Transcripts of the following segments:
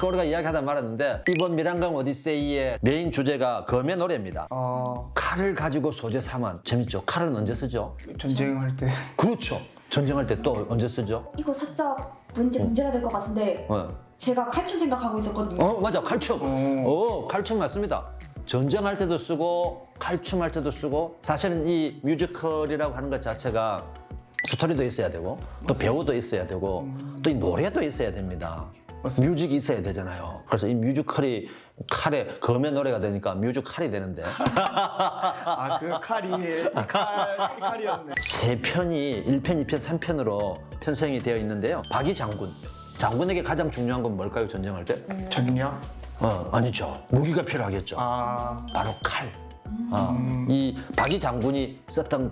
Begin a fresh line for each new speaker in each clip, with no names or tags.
아까 우리가 이야기하다 말았는데 이번 미란강 오디세이의 메인 주제가 검의 노래입니다.
아
칼을 가지고 소재 삼은 재밌죠. 칼은 언제 쓰죠?
전쟁할 때
그렇죠. 전쟁할 때 또 언제 쓰죠?
이거 살짝 문제 문제가 될 것 같은데
어,
제가 칼춤 생각하고 있었거든요.
어 맞아 칼춤.
어.
오 칼춤 맞습니다. 전쟁할 때도 쓰고 칼춤할 때도 쓰고 사실은 이 뮤지컬이라고 하는 것 자체가 스토리도 있어야 되고 또 배우도 있어야 되고 또 이 노래도 있어야 됩니다. 뮤직이 있어야 되잖아요. 그래서 이 뮤지컬이 칼에 검의 노래가 되니까 뮤지컬이 되는데
아 그 칼이 칼 칼이었네.
세 편이 1편, 2편, 3편으로 편성이 되어 있는데요. 박이 장군. 장군에게 가장 중요한 건 뭘까요? 전쟁할 때?
전략?
어, 아니죠. 무기가 필요하겠죠.
아
바로 칼. 어, 이 박이 장군이 썼던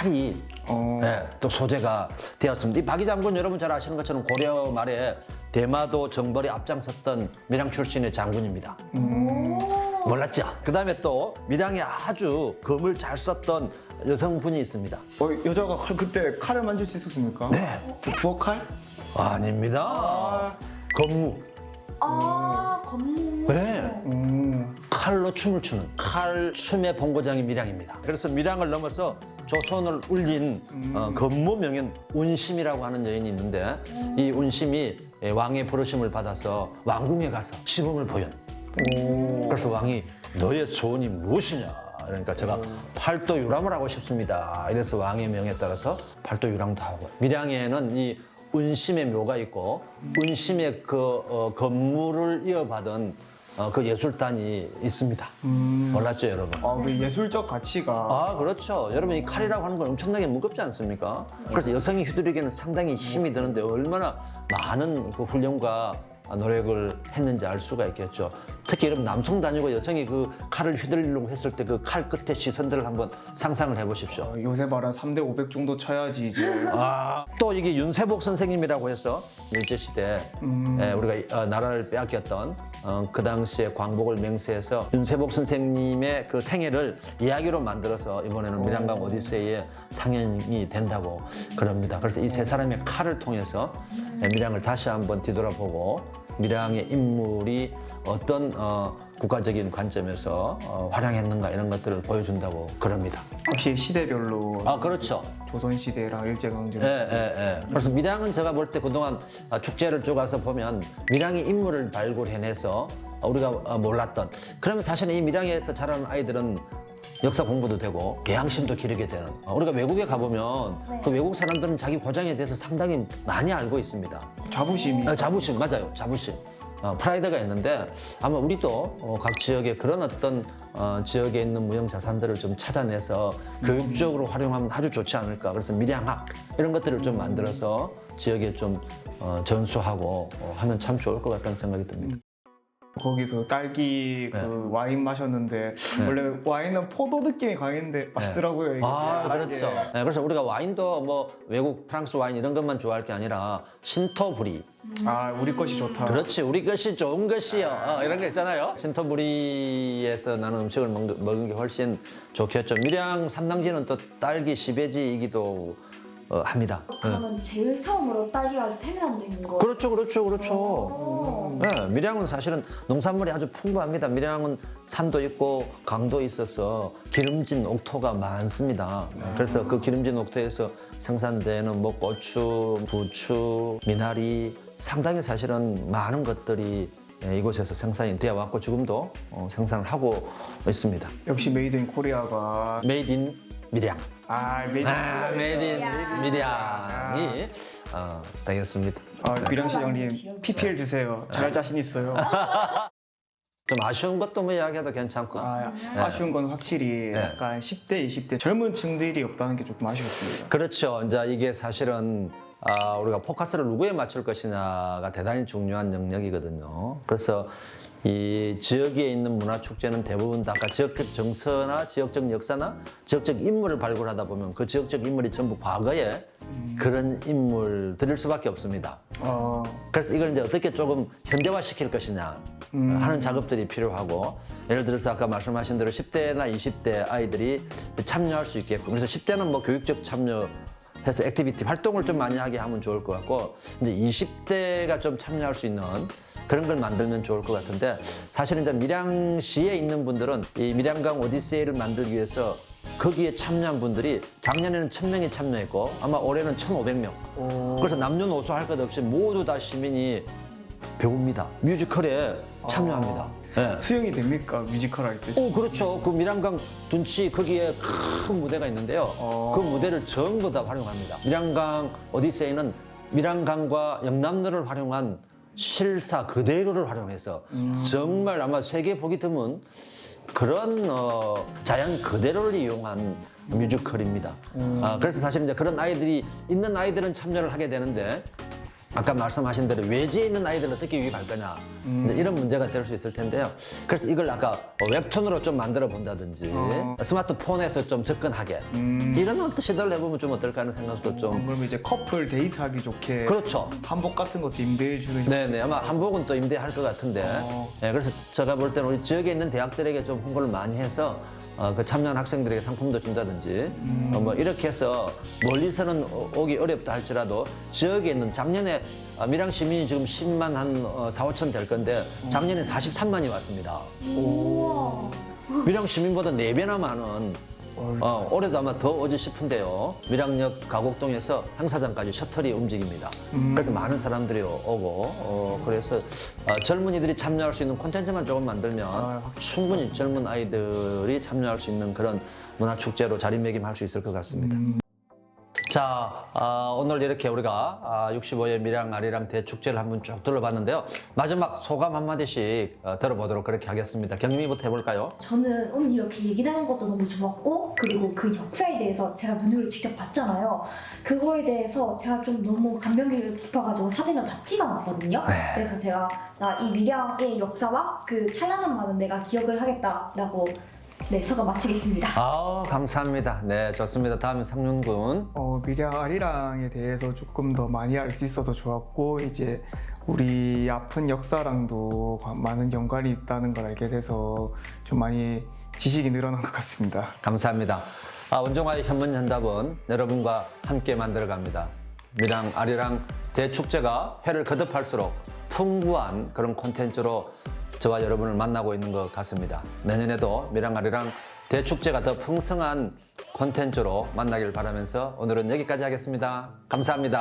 칼이
어.
예, 또 소재가 되었습니다. 이 박이 장군 여러분 잘 아시는 것처럼 고려 말에 대마도 정벌이 앞장섰던 밀양 출신의 장군입니다.
오.
몰랐죠? 그 다음에 또 밀양에 아주 검을 잘 썼던 여성분이 있습니다.
어, 여자가 칼 그때 칼을 만질 수 있었습니까?
네.
부엌 칼?
아닙니다.
아,
검무.
아 건무.
네.
음.
칼로 춤을 추는 칼 춤의 본고장이 밀양입니다. 그래서 밀양을 넘어서 조선을 울린 어, 건모 명인 운심이라고 하는 여인이 있는데 이 운심이 예, 왕의 부르심을 받아서 왕궁에 가서 시범을 보연. 그래서 왕이 너의 소원이 무엇이냐? 그러니까 제가 팔도 유람을 하고 싶습니다. 이래서 왕의 명에 따라서 팔도 유람도 하고 밀양에는 이 운심의 묘가 있고 운심의 그 어, 건물을 이어받은 어, 그 예술단이 있습니다. 몰랐죠, 여러분?
아, 그 예술적 가치가
아, 그렇죠. 여러분, 이 칼이라고 하는 건 엄청나게 무겁지 않습니까? 그래서 여성이 휘두르기에는 상당히 힘이 드는데 얼마나 많은 그 훈련과 노력을 했는지 알 수가 있겠죠. 특히 여러분, 남성 다니고 여성이 그 칼을 휘둘리려고 했을 때 그 칼 끝에 시선들을 한번 상상을 해보십시오.
어, 요새 말한 3대 500 정도 쳐야지 이제
아, 또 이게 윤세복 선생님이라고 해서 일제시대 에, 우리가 어, 나라를 빼앗겼던 어, 그 당시에 광복을 맹세해서 윤세복 선생님의 그 생애를 이야기로 만들어서 이번에는 밀양강 오디세이에 상연이 된다고 그럽니다. 그래서 이 세 사람의 칼을 통해서 에, 밀양을 다시 한번 뒤돌아보고 밀양의 인물이 어떤 어, 국가적인 관점에서 어, 활약했는가 이런 것들을 보여준다고 그럽니다.
확실히 시대별로
아 그렇죠.
조선 시대랑 일제 강점
예, 예, 예. 그래서 밀양은 제가 볼 때 그동안 아, 축제를 쭉 가서 보면 밀양의 인물을 발굴해내서 우리가 어, 몰랐던 그러면 사실은 이 밀양에서 자라는 아이들은 역사 공부도 되고 개양심도 기르게 되는 어, 우리가 외국에 가보면
네.
그 외국 사람들은 자기 고장에 대해서 상당히 많이 알고 있습니다.
자부심이
어, 자부심 맞아요 자부심 어, 프라이드가 있는데 아마 우리도 어, 각 지역에 그런 어떤 어, 지역에 있는 무형 자산들을 좀 찾아내서 교육적으로 활용하면 아주 좋지 않을까 그래서 밀양학 이런 것들을 좀 만들어서 지역에 좀 어, 전수하고 어, 하면 참 좋을 것 같다는 생각이 듭니다.
거기서 딸기 그
네.
와인 마셨는데 원래 와인은 포도 느낌이 강했는데 맛있더라고요 이게.
아
딸기에.
그렇죠. 네, 그래서 우리가 와인도 뭐 외국 프랑스 와인 이런 것만 좋아할 게 아니라 신토부리.
아 우리 것이 좋다.
그렇지 우리 것이 좋은 것이요. 어, 이런 거 있잖아요. 신토부리에서 나는 음식을 먹는, 게 훨씬 좋겠죠. 밀양 삼당지는 또 딸기 시베지이기도 어, 합니다
그러면 제일 처음으로 딸기가 생산된 거.
그렇죠 그렇죠 그렇죠
오.
네, 밀양은 사실은 농산물이 아주 풍부합니다 밀양은 산도 있고 강도 있어서 기름진 옥토가 많습니다 그래서 그 기름진 옥토에서 생산되는 뭐 고추, 부추, 미나리 상당히 사실은 많은 것들이 예, 이곳에서 생산이 되어 왔고 지금도 어, 생산을 하고 있습니다.
역시 메이드 인 코리아가
메이드 인 밀양.
아
아. 메이드 인 밀양이 어, 되겠습니다.
아 미량 시장님 PPL 주세요 잘할 자신 있어요
좀 아쉬운 것도 뭐 이야기해도 괜찮고.
아, 아쉬운 건 확실히
네.
약간 10대 20대 젊은 층들이 없다는 게 조금 아쉬웠습니다
그렇죠. 이제 이게 사실은 아, 우리가 포커스를 누구에 맞출 것이냐가 대단히 중요한 영역이거든요. 그래서 이 지역에 있는 문화 축제는 대부분 다 아까 지역적 정서나 지역적 역사나 지역적 인물을 발굴하다 보면 그 지역적 인물이 전부 과거에 그런 인물들일 수밖에 없습니다.
어,
그래서 이걸 이제 어떻게 조금 현대화 시킬 것이냐 하는 작업들이 필요하고 예를 들어서 아까 말씀하신 대로 10대나 20대 아이들이 참여할 수 있게끔 그래서 10대는 뭐 교육적 참여 해서 액티비티 활동을 좀 많이 하게 하면 좋을 것 같고 이제 20대가 좀 참여할 수 있는 그런 걸 만들면 좋을 것 같은데 사실은 이제 밀양시에 있는 분들은 이 밀양강 오디세이를 만들기 위해서 거기에 참여한 분들이 작년에는 1000명이 참여했고 아마 올해는 1500명. 그래서 남녀노소 할 것 없이 모두 다 시민이 배웁니다. 뮤지컬에 참여합니다. 예.
수영이 됩니까 뮤지컬 할 때?
오, 그렇죠. 그 밀양강 둔치 거기에 큰 무대가 있는데요.
어.
그 무대를 전부 다 활용합니다. 밀양강 오디세이는 밀양강과 영남로를 활용한 실사 그대로를 활용해서 정말 아마 세계 보기 드문 그런 어, 자연 그대로를 이용한 뮤지컬입니다. 아, 그래서 사실 이제 그런 아이들이 있는 아이들은 참여를 하게 되는데 아까 말씀하신 대로 외지에 있는 아이들을 어떻게 유입할 거냐 이제 이런 문제가 될 수 있을 텐데요. 그래서 이걸 아까 웹툰으로 좀 만들어 본다든지
어.
스마트폰에서 좀 접근하게 이런 어떤 시도를 해보면 좀 어떨까 하는 생각도 좀
그럼 이제 커플 데이트하기 좋게
그렇죠.
한복 같은 것도 임대해 주는
네네 아마 한복은 또 임대할 것 같은데
어.
네, 그래서 제가 볼 때는 우리 지역에 있는 대학들에게 좀 홍보를 많이 해서 어, 그 참여한 학생들에게 상품도 준다든지 어, 뭐 이렇게 해서 멀리서는 오- 오기 어렵다 할지라도 지역에 있는 작년에 어, 밀양 시민이 지금 10만 한 어, 4, 5천 될 건데 작년에 43만이 왔습니다. 밀양 시민보다 네배나 많은 어, 올해도 아마 더 오지 싶은데요. 밀양역 가곡동에서 행사장까지 셔틀이 움직입니다. 그래서 많은 사람들이 오- 오고 어, 그래서 어, 젊은이들이 참여할 수 있는 콘텐츠만 조금 만들면
아,
충분히 젊은 아이들이 참여할 수 있는 그런 문화 축제로 자리매김할 수 있을 것 같습니다. 자, 아, 오늘 이렇게 우리가 아, 65회 밀양 아리랑 대축제를 한번 쭉 둘러봤는데요. 마지막 소감 한마디씩 어, 들어보도록 그렇게 하겠습니다. 경림이부터 해볼까요?
저는 오늘 이렇게 얘기 나눈 것도 너무 좋았고 그리고 그 역사에 대해서 제가 눈으로 직접 봤잖아요. 그거에 대해서 제가 좀 너무 감명 깊어가지고 사진을 다 찍어놨거든요.
네.
그래서 제가 나 이 밀양의 역사와 그 찬란한 마음은 내가 기억을 하겠다라고 네 소감 마치겠습니다.
아, 감사합니다. 네, 좋습니다. 다음은 상윤군.
어, 밀양 아리랑에 대해서 조금 더 많이 알 수 있어서 좋았고 이제 우리 아픈 역사랑도 과- 많은 연관이 있다는 걸 알게 돼서 좀 많이 지식이 늘어난 것 같습니다.
감사합니다. 아, 원종화의 현문 현답은 여러분과 함께 만들어갑니다. 밀양 아리랑 대축제가 회를 거듭할수록 풍부한 그런 콘텐츠로 저와 여러분을 만나고 있는 것 같습니다. 내년에도 밀양 아리랑 대축제가 더 풍성한 콘텐츠로 만나길 바라면서 오늘은 여기까지 하겠습니다 감사합니다.